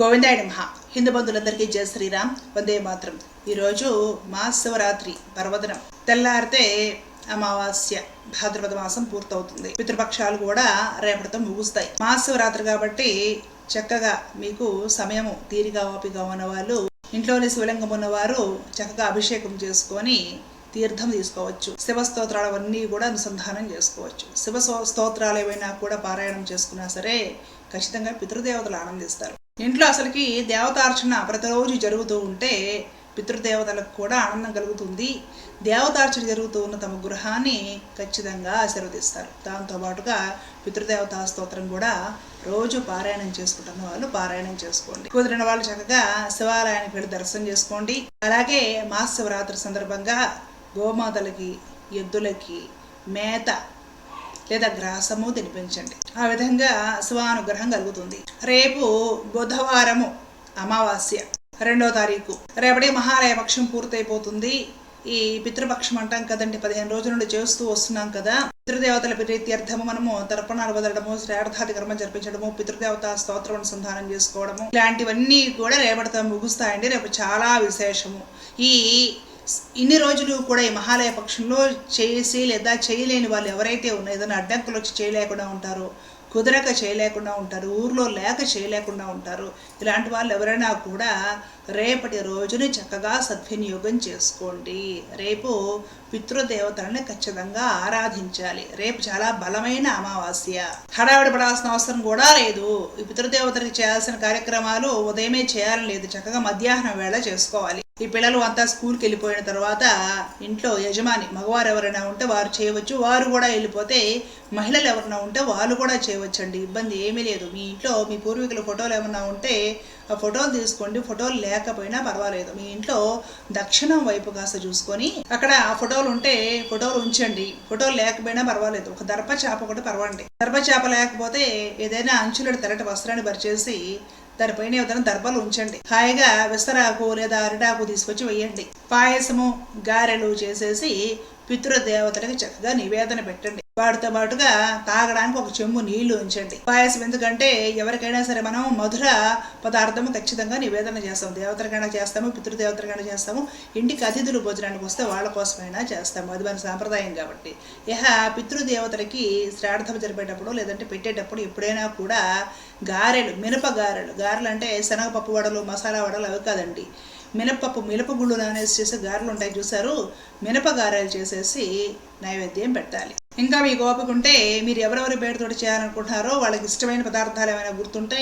గోవిందాయ నమః హిందూ బంధువులందరికీ జయ శ్రీరామ్. వందే మాత్రం. ఈరోజు మహాశివరాత్రి పర్వదనం. తెల్లారితే అమావాస్య భాద్రపద మాసం పూర్తవుతుంది. పితృపక్షాలు కూడా రేపటితో ముగుస్తాయి. మహాశివరాత్రి కాబట్టి చక్కగా మీకు సమయము తీరిగా ఓపిగా ఉన్నవాళ్ళు ఇంట్లోనే శివలింగం ఉన్నవారు చక్కగా అభిషేకం చేసుకొని తీర్థం తీసుకోవచ్చు. శివ స్తోత్రాలవన్నీ కూడా అనుసంధానం చేసుకోవచ్చు. శివ స్తోత్రాలు ఏవైనా కూడా పారాయణం చేసుకున్నా సరే ఖచ్చితంగా పితృదేవతలు ఆనందిస్తారు. ఇంట్లో అసలుకి దేవతార్చన ప్రతిరోజు జరుగుతూ ఉంటే పితృదేవతలకు కూడా ఆనందం కలుగుతుంది. దేవతార్చన జరుగుతూ ఉన్న తమ గృహాన్ని ఖచ్చితంగా ఆశీర్వదిస్తారు. దాంతో పాటుగా పితృదేవతా స్తోత్రం కూడా రోజు పారాయణం చేసుకుంటున్న వాళ్ళు పారాయణం చేసుకోండి. కుదిరిన వాళ్ళు చక్కగా శివాలయానికి వెళ్ళి దర్శనం చేసుకోండి. అలాగే మహాశివరాత్రి సందర్భంగా గోమాతలకి ఎద్దులకి మేత లేదా గ్రాసము తినిపించండి. ఆ విధంగా శివానుగ్రహం కలుగుతుంది. రేపు బుధవారము అమావాస్య రెండో తారీఖు. రేపటి మహాలయ పక్షం పూర్తయిపోతుంది. ఈ పితృపక్షం అంటాం కదండి పదిహేను రోజుల నుండి చేస్తూ వస్తున్నాం కదా. పితృదేవతల ప్రీత్యర్థము మనము తర్పణాలు వదలడము శ్రేర్థాది కర్మ జరిపించడము పితృదేవత స్తోత్రం అనుసంధానం చేసుకోవడము ఇలాంటివన్నీ కూడా రేపటితో ముగుస్తాయండి. రేపు చాలా విశేషము. ఈ ఇన్ని రోజులు కూడా ఈ మహాలయ పక్షంలో చేసి లేదా చేయలేని వాళ్ళు ఎవరైతే ఉన్నారో ఏదైనా అడ్డంకులు వచ్చి చేయలేకుండా ఉంటారో కుదరక చేయలేకుండా ఉంటారు ఊర్లో లేక చేయలేకుండా ఉంటారు ఇలాంటి వాళ్ళు ఎవరైనా కూడా రేపటి రోజుని చక్కగా సద్వినియోగం చేసుకోండి. రేపు పితృదేవతలను ఖచ్చితంగా ఆరాధించాలి. రేపు చాలా బలమైన అమావాస్య. హడావిడి పడాల్సిన అవసరం కూడా లేదు. ఈ పితృదేవతలకు చేయాల్సిన కార్యక్రమాలు ఉదయమే చేయాలని లేదు. చక్కగా మధ్యాహ్నం వేళ చేసుకోవాలి. ఈ పిల్లలు అంతా స్కూల్కి వెళ్ళిపోయిన తర్వాత ఇంట్లో యజమాని మగవారు ఎవరైనా ఉంటే వారు చేయవచ్చు. వారు కూడా వెళ్ళిపోతే మహిళలు ఎవరైనా ఉంటే వాళ్ళు కూడా చేయవచ్చండి. ఇబ్బంది ఏమీ లేదు. మీ ఇంట్లో మీ పూర్వీకుల ఫోటోలు ఏమైనా ఉంటే ఆ ఫోటోలు తీసుకోండి. ఫోటోలు లేకపోయినా పర్వాలేదు. మీ ఇంట్లో దక్షిణం వైపు కాస్త చూసుకొని అక్కడ ఆ ఫోటోలు ఉంటే ఫోటోలు ఉంచండి. ఫోటోలు లేకపోయినా పర్వాలేదు. ఒక దర్భ చేప ఒకటి పర్వాలండి దర్భ చేప లేకపోతే ఏదైనా అంచులడు తెరటి వస్త్రాన్ని పరిచేసి దానిపైన ఏదైనా దర్భలు ఉంచండి. హాయిగా విస్తరాకు లేదా అరిటాకు తీసుకొచ్చి వేయండి. పాయసము గారెలు చేసేసి పితృదేవతలకు చక్కగా నివేదన పెట్టండి. వాటితో పాటుగా తాగడానికి ఒక చెంబు నీళ్ళు ఉంచండి. పాయసం ఎందుకంటే ఎవరికైనా సరే మనం మధుర పదార్థము ఖచ్చితంగా నివేదన చేస్తాం దేవతలకైనా చేస్తాము పితృదేవతలకైనా చేస్తాము ఇంటికి అతిథులు భోజనానికి వస్తే వాళ్ళ కోసమైనా చేస్తాము. అది మన సాంప్రదాయం కాబట్టి. ఇహ పితృదేవతలకి శ్రార్థం జరిపేటప్పుడు లేదంటే పెట్టేటప్పుడు ఎప్పుడైనా కూడా గారెలు మినప గారెలు. గారెలు అంటే శనగపప్పు వడలు మసాలా వడలు అవి కాదండి. మినపప్పు మినపగుళ్ళు నానేసి చేసే గారెలు ఉంటాయి చూసారు మినప గారెలు చేసేసి నైవేద్యం పెట్టాలి. ఇంకా మీ ఓపిక ఉంటే మీరు ఎవరెవరి పేరుతోటి చేయాలనుకుంటున్నారో వాళ్ళకి ఇష్టమైన పదార్థాలు ఏమైనా గుర్తుంటే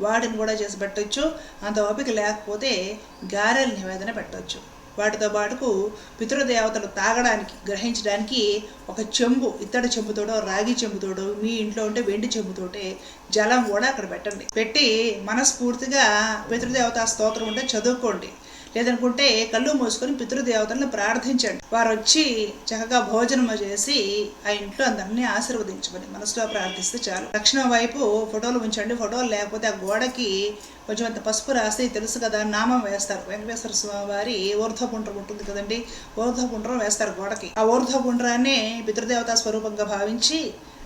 వాటిని కూడా చేసి పెట్టవచ్చు అంత ఓపిక లేకపోతే గారెల నివేదన పెట్టవచ్చు వాటితో పాటుకు పితృదేవతలు తాగడానికి గ్రహించడానికి ఒక చెంబు ఇత్తడి చెంబుతోడో రాగి చెంబుతోడో మీ ఇంట్లో ఉంటే వెండి చెంబుతోటే జలం కూడా అక్కడ పెట్టండి. పెట్టి మనస్ఫూర్తిగా పితృదేవత స్తోత్రం ఉంటే చదువుకోండి. లేదనుకుంటే కళ్ళు మూసుకొని పితృదేవతలను ప్రార్థించండి. వారు వచ్చి చక్కగా భోజనం చేసి ఆ ఇంట్లో అందరినీ ఆశీర్వదించమని మనసులో ప్రార్థిస్తే చాలు. దక్షిణం వైపు ఫోటోలు ఉంచండి. ఫోటోలు లేకపోతే ఆ గోడకి కొంచెం అంత పసుపు రాసి తెలుసు కదా నామం వేస్తారు. వెంకటేశ్వర స్వామి వారి ఊర్ధ్వపుండ్రం ఉంటుంది కదండి. ఊర్ధ్వపుండ్రం వేస్తారు గోడకి. ఆ ఊర్ధ్వపుండ్రాన్ని పితృదేవతా స్వరూపంగా భావించి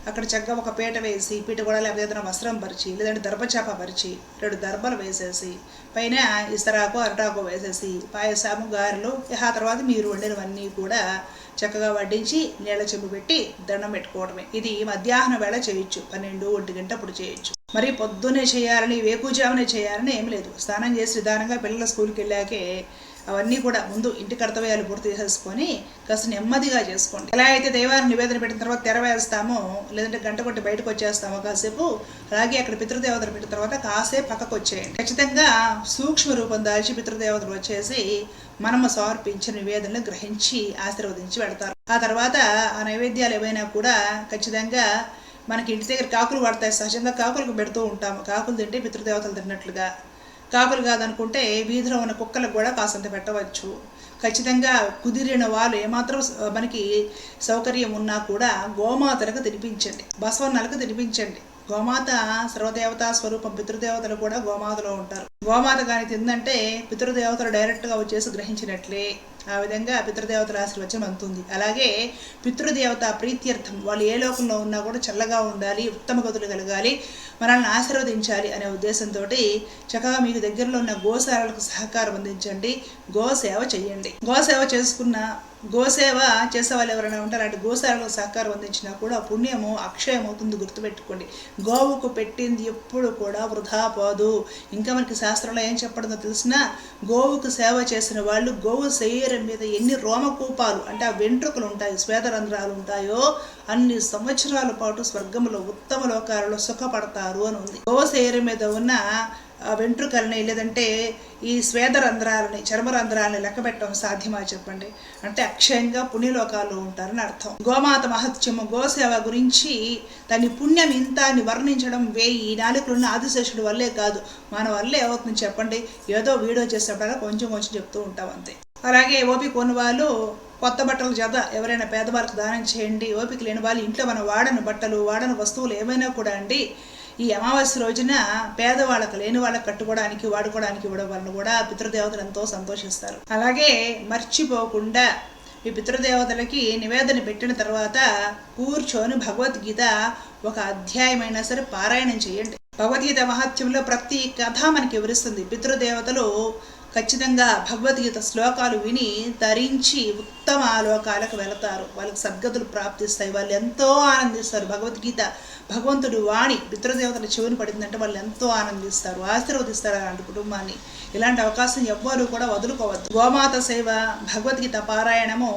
అక్కడ చక్కగా ఒక పీట వేసి పీట కూడా లేకపోతే ఏదైనా వస్త్రం పరిచి లేదంటే దర్భచాప పరిచి రెండు దర్భలు వేసేసి పైన ఇస్తరాకు అరటాకు వేసేసి పాయసము గారెలు ఆ తర్వాత మీరు వండినవన్నీ కూడా చక్కగా వడ్డించి నీళ్ళ చెంబు పెట్టి దండం పెట్టుకోవడమే. ఇది మధ్యాహ్నం వేళ చేయొచ్చు పన్నెండు ఒంటి గంట అప్పుడు చేయొచ్చు. మరి పొద్దున్నే చేయాలని వేకుజామునే చేయాలని ఏం లేదు. స్నానం చేసి నిదానంగా పిల్లల స్కూల్కి వెళ్ళాకే అవన్నీ కూడా ముందు ఇంటి కర్తవ్యాలు పూర్తి చేసేసుకొని కాస్త నెమ్మదిగా చేసుకోండి. ఎలా అయితే దైవాన్ని నివేదన పెట్టిన తర్వాత తెరవేస్తామో లేదంటే గంట కొట్టి బయటకు వచ్చేస్తామో కాసేపు అలాగే అక్కడ పితృదేవతలు పెట్టిన తర్వాత కాసేపు పక్కకు వచ్చేయండి. ఖచ్చితంగా సూక్ష్మ రూపం దాల్చి పితృదేవతలు వచ్చేసి మనము సమర్పించిన నివేదనలు గ్రహించి ఆశీర్వదించి పెడతారు. ఆ తర్వాత ఆ నైవేద్యాలు ఏవైనా కూడా ఖచ్చితంగా మనకి ఇంటి దగ్గర కాకులు పడతాయి సహజంగా కాకులకు పెడుతూ ఉంటాము. కాకులు తింటే పితృదేవతలు తిన్నట్లుగా కాకులు కాదనుకుంటే వీధిలో ఉన్న కుక్కలకు కూడా కాసంత పెట్టవచ్చు. ఖచ్చితంగా కుదిరిన వాళ్ళు ఏమాత్రం మనకి సౌకర్యం ఉన్నా కూడా గోమాతలకు తినిపించండి. బసవన్నలకు తినిపించండి. గోమాత సర్వదేవతా స్వరూపం పితృదేవతలు కూడా గోమాతలో ఉంటారు. గోమాత కానీ తిందంటే పితృదేవతలు డైరెక్ట్గా వచ్చేసి గ్రహించినట్లే. ఆ విధంగా పితృదేవతల ఆశీర్వచనం అందుతుంది. అలాగే పితృదేవత ప్రీత్యర్థం. వాళ్ళు ఏ లోకంలో ఉన్నా కూడా చల్లగా ఉండాలి ఉత్తమ గతులు కలగాలి మనల్ని ఆశీర్వదించాలి అనే ఉద్దేశంతో చక్కగా మీకు దగ్గరలో ఉన్న గోశాలలకు సహకారం అందించండి. గోసేవ చేయండి. గోసేవ చేసుకున్న గోసేవ చేసే వాళ్ళు ఎవరైనా ఉంటారు అంటే గోసేవలో సహకారం అందించినా కూడా పుణ్యము అక్షయం అవుతుంది గుర్తుపెట్టుకోండి. గోవుకు పెట్టింది ఎప్పుడు కూడా వృధా పోదు. ఇంకా మనకి శాస్త్రంలో ఏం చెప్పడంతో తెలిసినా గోవుకు సేవ చేసిన వాళ్ళు గోవు శరీరం మీద ఎన్ని రోమకూపాలు అంటే ఆ వెంట్రుకలు ఉంటాయి శ్వేతరంధ్రాలు ఉంటాయో అన్ని సంవత్సరాల పాటు స్వర్గంలో ఉత్తమ లోకాలలో సుఖపడతారు అని ఉంది. గోవు శరీరం మీద ఉన్న వెంట్రుకల్ని లేదంటే ఈ స్వేదరంధ్రాలని చర్మరంధ్రాలని లెక్క పెట్టడం సాధ్యమా చెప్పండి? అంటే అక్షయంగా పుణ్యలోకాల్లో ఉంటారని అర్థం. గోమాత మహత్యము గోసేవ గురించి దాని పుణ్యం ఇంత అని వర్ణించడం వేయి. నాలుగులున్న ఆదిశేషుడు వల్లే కాదు. మన వల్లే అవుతుంది చెప్పండి. ఏదో వీడియో చేసేటప్పుడు కొంచెం కొంచెం చెప్తూ ఉంటాం అంతే. అలాగే ఓపిక ఉన్న వాళ్ళు కొత్త బట్టలు జత ఎవరైనా పేదవాళ్ళకి దానం చేయండి. ఓపిక లేని వాళ్ళు ఇంట్లో మన వాడని బట్టలు వాడని వస్తువులు ఏమైనా కూడా అండి ఈ అమావాస్య రోజున పేదవాళ్ళకు లేని వాళ్ళకి కట్టుకోవడానికి వాడుకోవడానికి ఇవ్వడం వలన కూడా పితృదేవతలు ఎంతో సంతోషిస్తారు. అలాగే మర్చిపోకుండా మీ పితృదేవతలకి నివేదన పెట్టిన తర్వాత కూర్చొని భగవద్గీత ఒక అధ్యాయమైనా సరే పారాయణం చేయండి. భగవద్గీత మహత్యంలో ప్రతి కథ మనకి వివరిస్తుంది. పితృదేవతలు ఖచ్చితంగా భగవద్గీత శ్లోకాలు విని ధరించి ఉత్తమ లోకాలకు వెళతారు. వాళ్ళకి సద్గతులు ప్రాప్తిస్తాయి. వాళ్ళు ఎంతో ఆనందిస్తారు. భగవద్గీత భగవంతుడు వాణి పితృదేవతల చెవిని పడిందంటే వాళ్ళు ఎంతో ఆనందిస్తారు. ఆశీర్వదిస్తారు అలాంటి కుటుంబాన్ని. ఇలాంటి అవకాశం ఎవ్వరూ కూడా వదులుకోవద్దు. గోమాత సేవ భగవద్గీత పారాయణము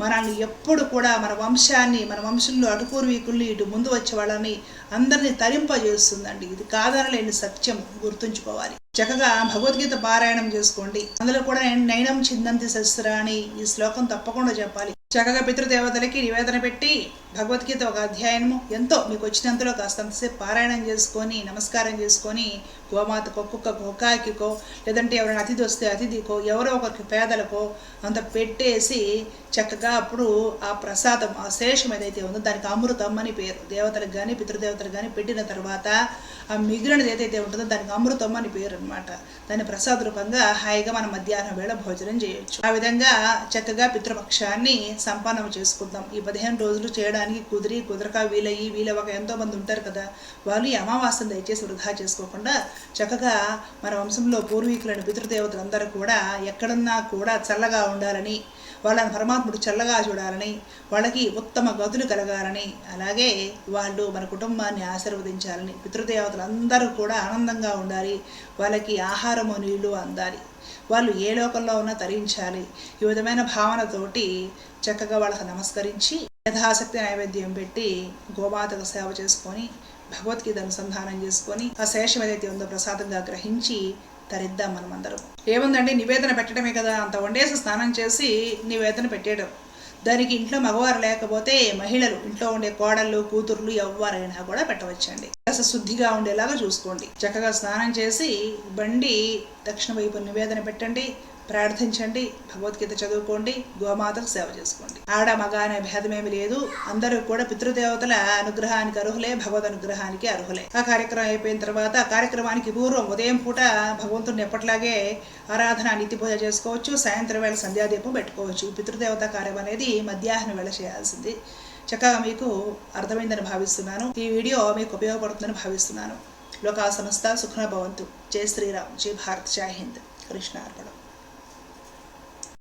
మనల్ని ఎప్పుడు కూడా మన వంశాన్ని మన వంశంలో అటుపూర్వీకుల్ని ఇటు ముందు వచ్చే వాళ్ళని అందరినీ తరింపజేస్తుందండి. ఇది కాదనలేని సత్యం గుర్తుంచుకోవాలి. చక్కగా భగవద్గీత పారాయణం చేసుకోండి. అందులో కూడా నేను నయనం చిందంతి అని ఈ శ్లోకం తప్పకుండా చెప్పాలి. చక్కగా పితృదేవతలకి నివేదన పెట్టి భగవద్గీత ఒక అధ్యాయము ఎంతో మీకు వచ్చినంతలో కాస్తంతసేపు పారాయణం చేసుకొని నమస్కారం చేసుకొని గోమాతకో కుక్క కాకికో లేదంటే ఎవరైనా అతిథి వస్తే అతిథికో ఎవరో ఒకరికి పేదలకో అంత పెట్టేసి చక్కగా అప్పుడు ఆ ప్రసాదం ఆ శేషం ఏదైతే ఉందో దానికి అమృతం అని పేరు. దేవతలకు కానీ పితృదేవతలకు కానీ పెట్టిన తర్వాత ఆ మిగిలినది ఏదైతే ఉంటుందో దానికి అమృతం అని పేరు అనమాట దాని ప్రసాద రూపంగా హాయిగా మనం మధ్యాహ్నం వేళ భోజనం చేయొచ్చు. ఆ విధంగా చక్కగా పితృపక్షాన్ని సంపాదన చేసుకుందాం. ఈ పదిహేను రోజులు చేయడానికి కుదిరి కుదరక వీలయ్యి వీలవ్వక ఎంతో మంది ఉంటారు కదా. వాళ్ళు ఈ అమావాస్యను దయచేసి వృధా చేసుకోకుండా చక్కగా మన వంశంలో పూర్వీకులైన పితృదేవతలందరూ కూడా ఎక్కడున్నా కూడా చల్లగా ఉండాలని వాళ్ళని పరమాత్ముడు చల్లగా చూడాలని వాళ్ళకి ఉత్తమ గతులు కలగాలని అలాగే వాళ్ళు మన కుటుంబాన్ని ఆశీర్వదించాలని పితృదేవతలందరూ కూడా ఆనందంగా ఉండాలి వాళ్ళకి ఆహారము నీళ్ళు అందాలి. వాళ్ళు ఏ లోకంలో ఉన్నా తరించాలి. ఈ విధమైన భావనతోటి చక్కగా వాళ్ళకి నమస్కరించి యథాశక్తి నైవేద్యం పెట్టి గోమాతకు సేవ చేసుకొని భగవద్గీత అనుసంధానం చేసుకొని ఆ శేషం ఏదైతే ఉందో ప్రసాదంగా గ్రహించి తరిద్దాం మనం అందరం ఏముందండి? నివేదన పెట్టడమే కదా. అంత వండేసి స్నానం చేసి నివేదన పెట్టేయడం. దానికి ఇంట్లో మగవారు లేకపోతే మహిళలు ఇంట్లో ఉండే కోడళ్ళు కూతుర్లు ఎవరైనా కూడా పెట్టవచ్చండి. కాస్త శుద్ధిగా ఉండేలాగా చూసుకోండి. చక్కగా స్నానం చేసి బండి దక్షిణ వైపు నివేదన పెట్టండి. ప్రార్థించండి భగవద్గీత చదువుకోండి గోమాతకు సేవ చేసుకోండి. ఆడ మగ అనే భేదమేమి లేదు అందరూ కూడా పితృదేవతల అనుగ్రహానికి అర్హులే భగవద్ అనుగ్రహానికి అర్హులే. ఆ కార్యక్రమం అయిపోయిన తర్వాత ఆ కార్యక్రమానికి పూర్వం ఉదయం పూట భగవంతుడిని ఎప్పటిలాగే ఆరాధన నిత్య పూజ చేసుకోవచ్చు సాయంత్రం వేళ సంధ్యాదీపం పెట్టుకోవచ్చు. పితృదేవత కార్యం అనేది మధ్యాహ్నం వేళ చేయాల్సింది. చక్కగా మీకు అర్థమైందని భావిస్తున్నాను. ఈ వీడియో మీకు ఉపయోగపడుతుందని భావిస్తున్నాను. లోకా సంస్థ సుఖన భవంతు. జై శ్రీరామ్. జై భారత్. జై హింద్. కృష్ణ అర్పణం.